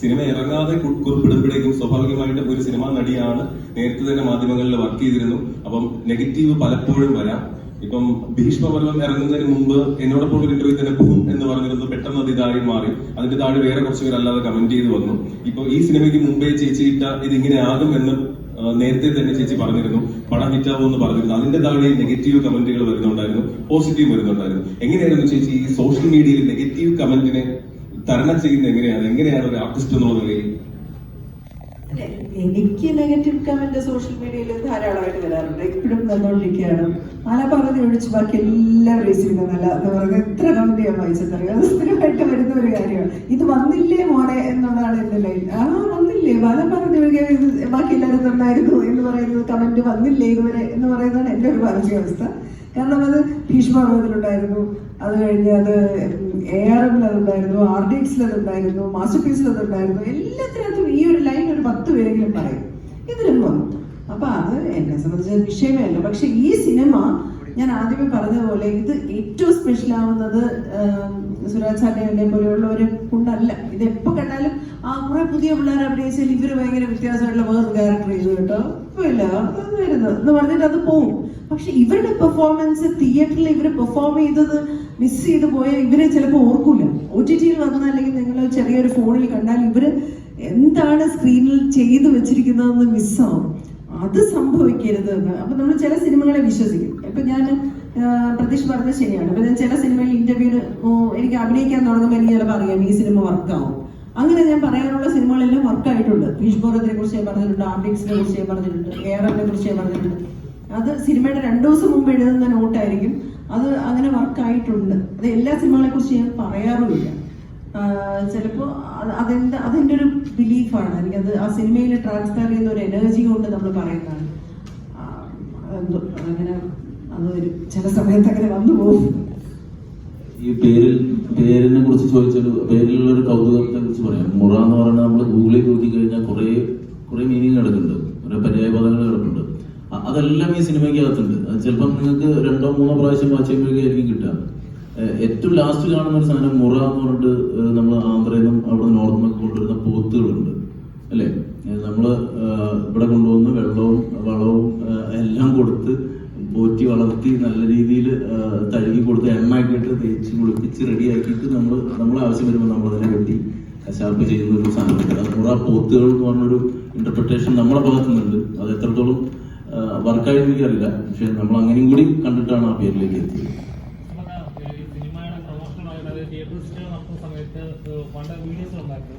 Cinema ഇറങ്ങാതെ കുറിപ്പിടുമ്പോഴേക്കും സ്വാഭാവികമായിട്ടും ഒരു cinema നടിയാണ് നേരത്തെ തന്നെ മാധ്യമങ്ങളിൽ വർക്ക് ചെയ്തിരുന്നു. അപ്പം നെഗറ്റീവ് പലപ്പോഴും വരാം. ഇപ്പം ഭീഷ്മപർവം ഇറങ്ങുന്നതിന് മുമ്പ് എന്നോടൊപ്പം ഒരു ഇന്റർവ്യൂ തന്നെ ഭൂം എന്ന് പറഞ്ഞിരുന്നു. പെട്ടെന്ന് അത് ഇതായി മാറി. അതിന്റെ താഴെ വേറെ കുറച്ച് പേര് അല്ലാതെ കമന്റ് ചെയ്ത് വന്നു. ഇപ്പൊ ഈ സിനിമയ്ക്ക് മുമ്പേ ചേച്ചി ഇട്ട ഇത് ഇങ്ങനെ ആകും എന്ന് നേരത്തെ തന്നെ ചേച്ചി പറഞ്ഞിരുന്നു. പടം ഹിറ്റാവും എന്ന് പറഞ്ഞിരുന്നു. അതിന്റെ താഴെ നെഗറ്റീവ് കമന്റുകൾ വരുന്നുണ്ടായിരുന്നു. പോസിറ്റീവ് വരുന്നുണ്ടായിരുന്നു. എങ്ങനെയായിരുന്നു ചേച്ചി ഈ സോഷ്യൽ മീഡിയയിൽ നെഗറ്റീവ് കമന്റിനെ തരണം ചെയ്യുന്നത് എങ്ങനെയാണ്? എങ്ങനെയാണ് ഒരു ആർട്ടിസ്റ്റ് എന്നുള്ള നിലയിൽ? എനിക്ക് നെഗറ്റീവ് കമന്റ് സോഷ്യൽ മീഡിയയിൽ ധാരാളമായിട്ട് വരാറുണ്ട്. എപ്പോഴും വന്നുകൊണ്ടിരിക്കുകയാണ് ആലപ്പാറതി ഒഴിച്ച് ബാക്കി എല്ലാം റേസ് നല്ല എന്ന് പറയുന്നത് എത്ര കമന്റ് ഞാൻ വായിച്ചതറിയാം അത് സ്ഥിരമായിട്ട് വരുന്ന ഒരു കാര്യമാണ്. ഇത് വന്നില്ലേ മോനെ എന്നുള്ളതാണ് എന്റെ ലൈൻ ആ വന്നില്ലേ? ആലപ്പാറതി ഒഴികെ ഇത് ബാക്കി എല്ലാവരും നന്നായിരുന്നു എന്ന് പറയുന്നത് കമന്റ് വന്നില്ലേ ഇതുവരെ എന്ന് പറയുന്നതാണ് എന്റെ ഒരു മാനസികാവസ്ഥ. കാരണം അത് ഭീഷ്മപർവത്തിലുണ്ടായിരുന്നു അത് കഴിഞ്ഞ് അത് എ ആർ എമ്മിൽ അതുണ്ടായിരുന്നു ആർ ഡി എക്സിൽ അതുണ്ടായിരുന്നു മാസ്റ്റർ പീസിൽ അതുണ്ടായിരുന്നു. എല്ലാത്തിനകത്തും ഈ ഒരു ലൈൻ ഒരു പത്ത് പേരെങ്കിലും പറയും. ഇതിലും വന്നു. അപ്പൊ അത് എന്നെ സംബന്ധിച്ച വിഷയമേ അല്ല പക്ഷെ ഈ സിനിമ ഞാൻ ആദ്യമേ പറഞ്ഞതുപോലെ ഇത് ഏറ്റവും സ്പെഷ്യൽ ആവുന്നത് സുരാജ് സാറിനെ പോലെയുള്ളവരെ കൊണ്ടല്ല. ഇത് കുറെ പുതിയ പിള്ളേർ അഭിനയിച്ചാൽ ഇവർ ഭയങ്കര വ്യത്യാസമായിട്ടുള്ള വേറെ ക്യാരക്ടർ ചെയ്തു കേട്ടോ. ഇല്ല വരുന്നത് വരുന്നു എന്ന് പറഞ്ഞിട്ട് അത് പോവും. പക്ഷെ ഇവരുടെ പെർഫോമൻസ് തിയേറ്ററിൽ ഇവർ പെർഫോം ചെയ്തത് മിസ് ചെയ്ത് പോയാൽ ഇവരെ ചിലപ്പോൾ ഓർക്കൂല. ഒ ടി ടിയിൽ വന്നാൽ അല്ലെങ്കിൽ നിങ്ങൾ ചെറിയൊരു ഫോണിൽ കണ്ടാൽ ഇവർ എന്താണ് സ്ക്രീനിൽ ചെയ്തു വെച്ചിരിക്കുന്നതെന്ന് മിസ്സാവും അത് സംഭവിക്കരുത്. അപ്പൊ നമ്മൾ ചില സിനിമകളെ വിശ്വസിക്കും. ഇപ്പൊ ഞാൻ പ്രതീക്ഷ പറഞ്ഞത് ശരിയാണ്. ഇപ്പൊ ഞാൻ ചില സിനിമയിൽ ഇന്റർവ്യൂവിന് എനിക്ക് അഭിനയിക്കാൻ തുടങ്ങുമ്പോൾ എനിക്ക് ചിലപ്പോൾ അറിയാം ഈ സിനിമ വർക്കാവും അങ്ങനെ ഞാൻ പറയാനുള്ള സിനിമകളെല്ലാം വർക്കായിട്ടുണ്ട് ഭീഷ്മോറത്തിനെ കുറിച്ച് ഞാൻ പറഞ്ഞിട്ടുണ്ട് ആർട്ടിക്സിനെ കുറിച്ച് ഞാൻ പറഞ്ഞിട്ടുണ്ട് എയറിനെ കുറിച്ച് ഞാൻ പറഞ്ഞിട്ടുണ്ട്. അത് സിനിമയുടെ രണ്ടു ദിവസം മുമ്പ് എഴുതുന്ന നോട്ടായിരിക്കും അത് അങ്ങനെ വർക്കായിട്ടുണ്ട് അത് എല്ലാ സിനിമകളെ കുറിച്ച് ഞാൻ പറയാറുമില്ല. ചിലപ്പോൾ അതെന്താ അതെന്റെ ഒരു ബിലീഫാണ് അത് ആ സിനിമയിൽ ട്രാൻസ്ഫർ ചെയ്യുന്ന ഒരു എനർജി കൊണ്ട് നമ്മൾ പറയുന്നതാണ്. അങ്ങനെ അത് ചില സമയത്ത് അങ്ങനെ വന്നു പോകും. ഈ പേരിൽ പേരിനെ കുറിച്ച് ചോദിച്ചൊരു പേരിലുള്ള ഒരു കൗതുകത്തെ കുറിച്ച് പറയാം. മുറ എന്ന് പറയുന്നത് നമ്മൾ ഗൂഗിളിൽ നോക്കി കഴിഞ്ഞാൽ കുറേ കുറേ മീനിങ് കിടക്കുന്നുണ്ട്. കുറെ പര്യായ പദങ്ങൾ കിടക്കുന്നുണ്ട് അതെല്ലാം ഈ സിനിമയ്ക്ക് അകത്തുണ്ട് അത് ചിലപ്പം നിങ്ങൾക്ക് രണ്ടോ മൂന്നോ പ്രാവശ്യം വാച്ച് ചെയ്യുമ്പോഴേക്കായിരിക്കും കിട്ടുക ഏറ്റവും ലാസ്റ്റ് കാണുന്ന ഒരു സാധനം മുറ എന്ന് പറഞ്ഞിട്ട് നമ്മൾ ആന്ധ്രയിൽ നിന്നും അവിടെ നോർത്ത് കൊണ്ടുവരുന്ന പോത്തുകളുണ്ട്. അല്ലേ? നമ്മൾ ഇവിടെ കൊണ്ടുവന്ന് തേച്ച് കുളിപ്പിച്ച് റെഡി ആക്കിയിട്ട് നമ്മൾ നമ്മളെ ആവശ്യം വരുമ്പോൾ നമ്മൾ അതിനെ വെട്ടി കശാപ്പ് ചെയ്യുന്ന ഒരു സാധനമുണ്ട് അത് കുറേ പോത്തുകൾ എന്ന് പറഞ്ഞൊരു ഇന്റർപ്രിട്ടേഷൻ നമ്മളെ ഭാഗത്തു നിന്നുണ്ട് അത് എത്രത്തോളം വർക്കായി എനിക്കറിയില്ല. പക്ഷെ നമ്മൾ അങ്ങനെയും കൂടി കണ്ടിട്ടാണ് ആ പേരിലേക്ക് എത്തിയത്. സമയത്ത് പണ്ട് വീഡിയോസ് ഉണ്ടായിരുന്നു.